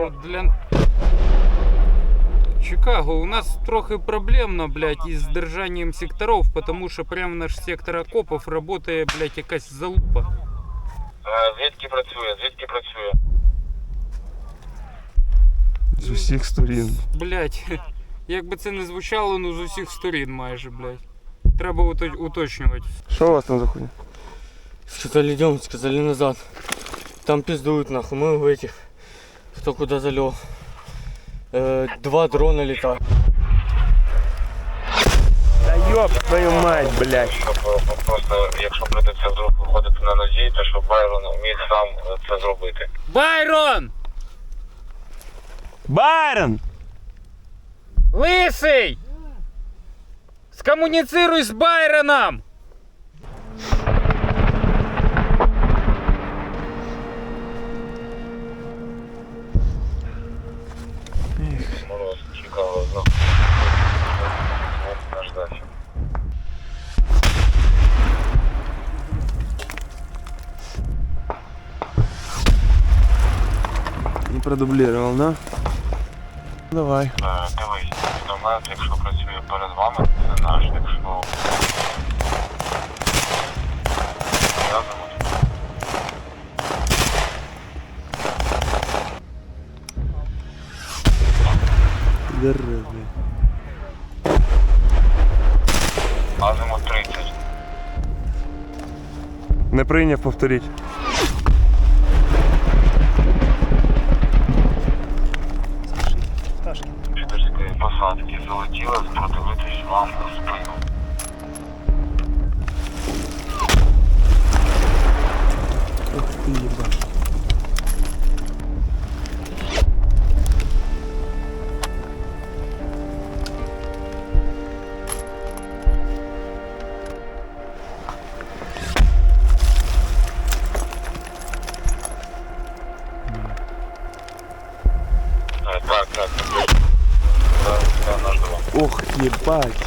Ну, для... Чикаго, у нас трохи проблемно, блядь, із держанням секторов, потому що прямо наш сектор окопів працює, блядь, якась залупа. Е, Звідки працює? Звідки працює? З усіх сторін. Блядь, як би це не звучало, ну з усіх сторін майже, блядь. Треба уто- уточнювати. Що у вас там за хуйня? Сказали идем, сказали назад. Там пиздуют нахуй, мы в этих. Кто куда залег. Э, два дрона летают. Та йоп твою мать, блядь. Щоб просто, якщо прийдеться вдруг виходити на нозі, то щоб Байрон міг сам це зробити. Байрон! Байрон! Лисий! Скомуніцируй з Байроном! Не продублировал, да? Давай. Е, Дивись, міномет, якщо працює перед вами, це наш, якщо... Зв'язано. Здорово. Азимут 30. Не прийняв повторіть. Ох, їбать.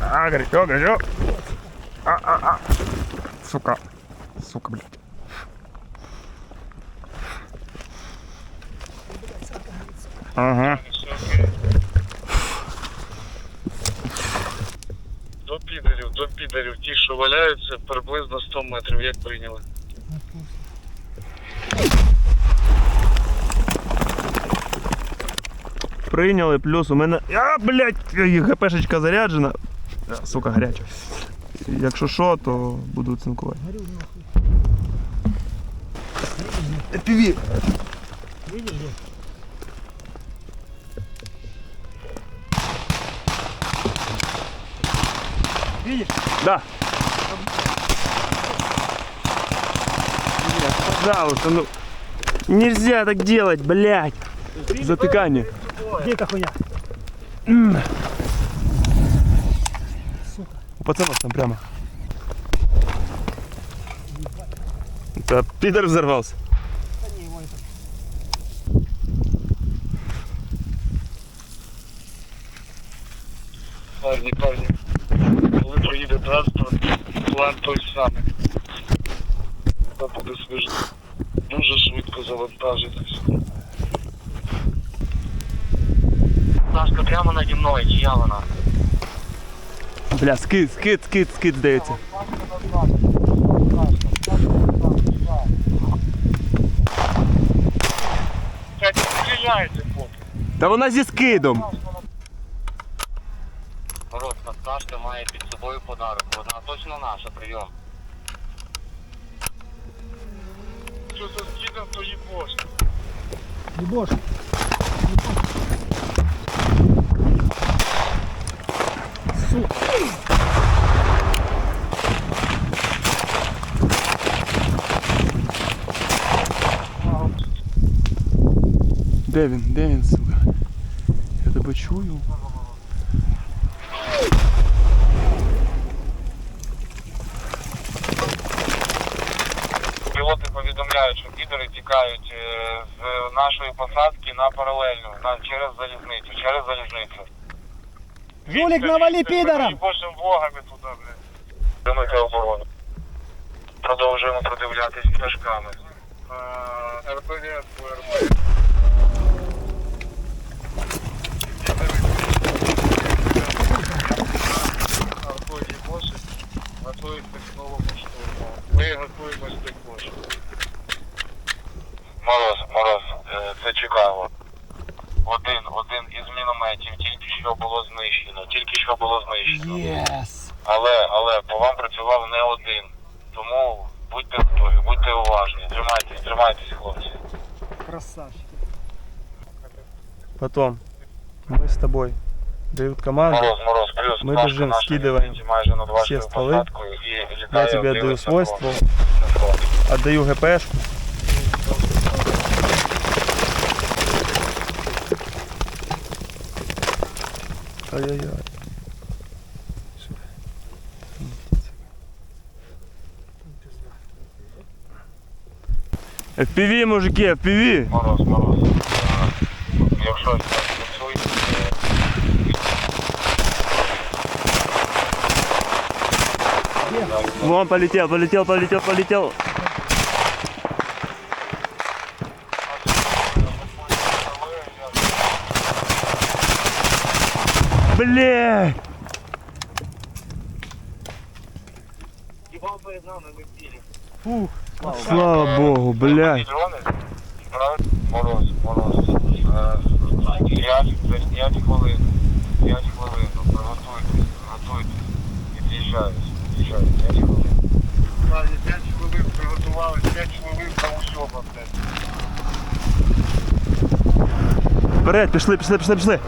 А, горячо, горячо. А, а, а. Сука. Сука, блядь. Ага. До підерів, ті, що валяються, приблизно 100 метрів, як прийняли. Прийняли, плюс у мене. А, блядь, ГПшечка заряджена. Сука, гаряча. Якщо що, то буду цинкувати. FPV. Да. Нет, пожалуйста, ну. Нельзя так делать, блядь. Затыкание. Где эта хуйня? У пацанов там прямо. Да, пидор взорвался. Парні, парні. Коли план той самий. Та буде свіж... дуже швидко завантажитись. Сашка, прямо наді мною, чия вона? Бля, скид, скид, скид, скид, здається. Та вона зі скидом. Подарок. Вона точно наша, прийом. Що за скидом, то їбош. Ебош. Де він? Де він, сука? Я тебе чую. Жулик, навали пидором! Божим богами туди, блядь. Тримайте оборону. Продовжуємо продивлятись флешками. РПГ, РПГ. Аркодій Бошик готується к новому штурму. Ми готуємось також. Мороз, Мороз, е, це Чикаго. Один, один із мінометів тільки що було знищено. Тільки що було знищено. Yes! Але, але по вам працював не один. Тому будьте готові, будьте уважні. Тримайтесь, тримайтесь, хлопці. Красавчик. Потом. Мы с тобой. Дают команду. Мороз, мороз, плюс. Ми Плашка біжимо, наша скидуємо майже над стволи. і літає, Я тебе отдаю свойство. Отдаю ГПшку. Ай-яй-яй. FPV, мужики, FPV! Мороз, мороз. Е, Якщо працюють, Вон полетел, полетел, полетел, полетел. Блядь! Фух, слава богу, блядь. Мороз, мороз. Е, П'ять, хвилин. П'ять хвилин. Приготуйтесь, готуйтесь. І з'їжджаюсь, з'їжджаюсь. П'ять хвилин. Правильно, п'ять хвилин приготувались, п'ять хвилин до усьоба, блядь. Вперед, пішли, пішли, пішли, пішли.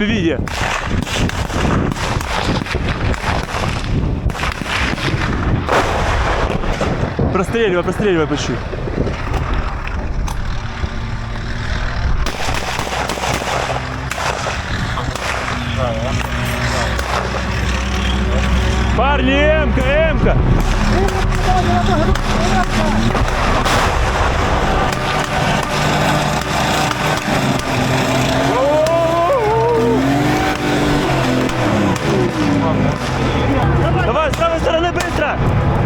FPV є. Прострілювай, прострілювай почуть. Парни, МК, МК! Давай, с правой стороны быстро!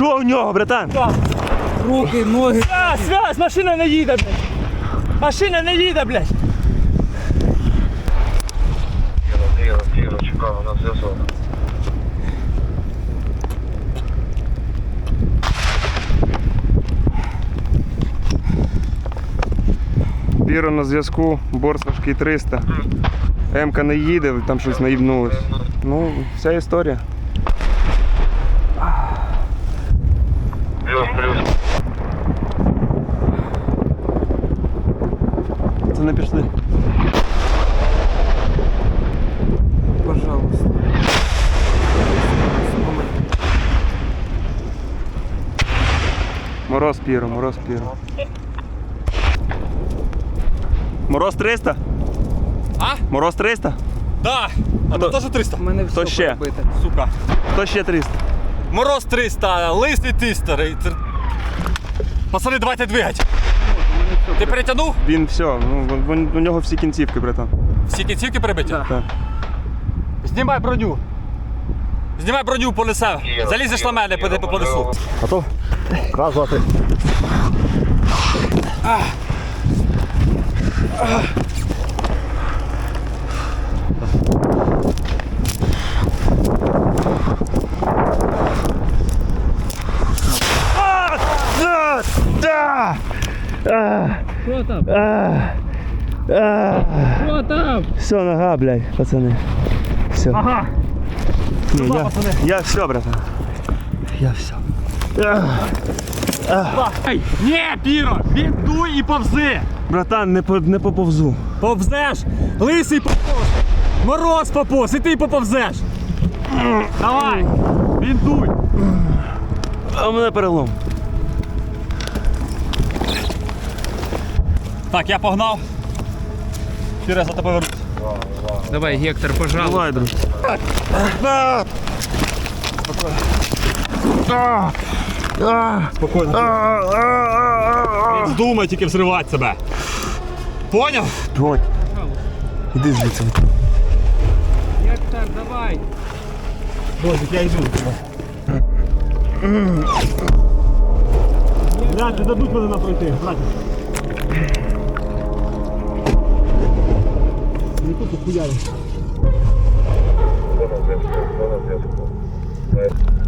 Що у нього, братан? Руки, ноги. А, связь, машина не їде, блядь. Машина не їде, блядь. Тихо, тихо, тихо, чекаємо на зв'язок. Піро на зв'язку, борс важкий 300. Емка не їде, там щось наїбнулось. Ну, вся історія. Піро, мороз піро. Мороз 300? А? Мороз 300? Да. А то теж 300. У мене все ще? пробите. Сука. Хто ще 300? Мороз 300, лисий 300. ри- тр- Пацани, давайте двигать. Ти перетягнув? Він все, ну, у нього всі кінцівки, братан. Всі кінцівки перебиті? Так. Знімай броню. Знімай броню, понесе. Залізеш на мене, піде понесу. Готов? Вказувати. А! Да! Да! А! Що там? Що там? Все, нога, блядь, пацани. Все. Ага. Ні, я, я все, братан. Я все. Ай, ні, Піро, віддуй і повзи. Братан, не, по, не поповзу. Повзеш, лисий поповз, мороз поповз, і ти поповзеш. Давай, віддуй. А у мене перелом. Так, я погнав. Через за тебе вернусь. Давай, Гектор, пожалуйста. Давай, друг. Спокійно. Здумай тільки взривати себе. Поняв? Пьонь. Іди звідси. Гектор, давай. я йду. Блядь, не дадуть мене пройти, брат. Не тут хуярі. não não não.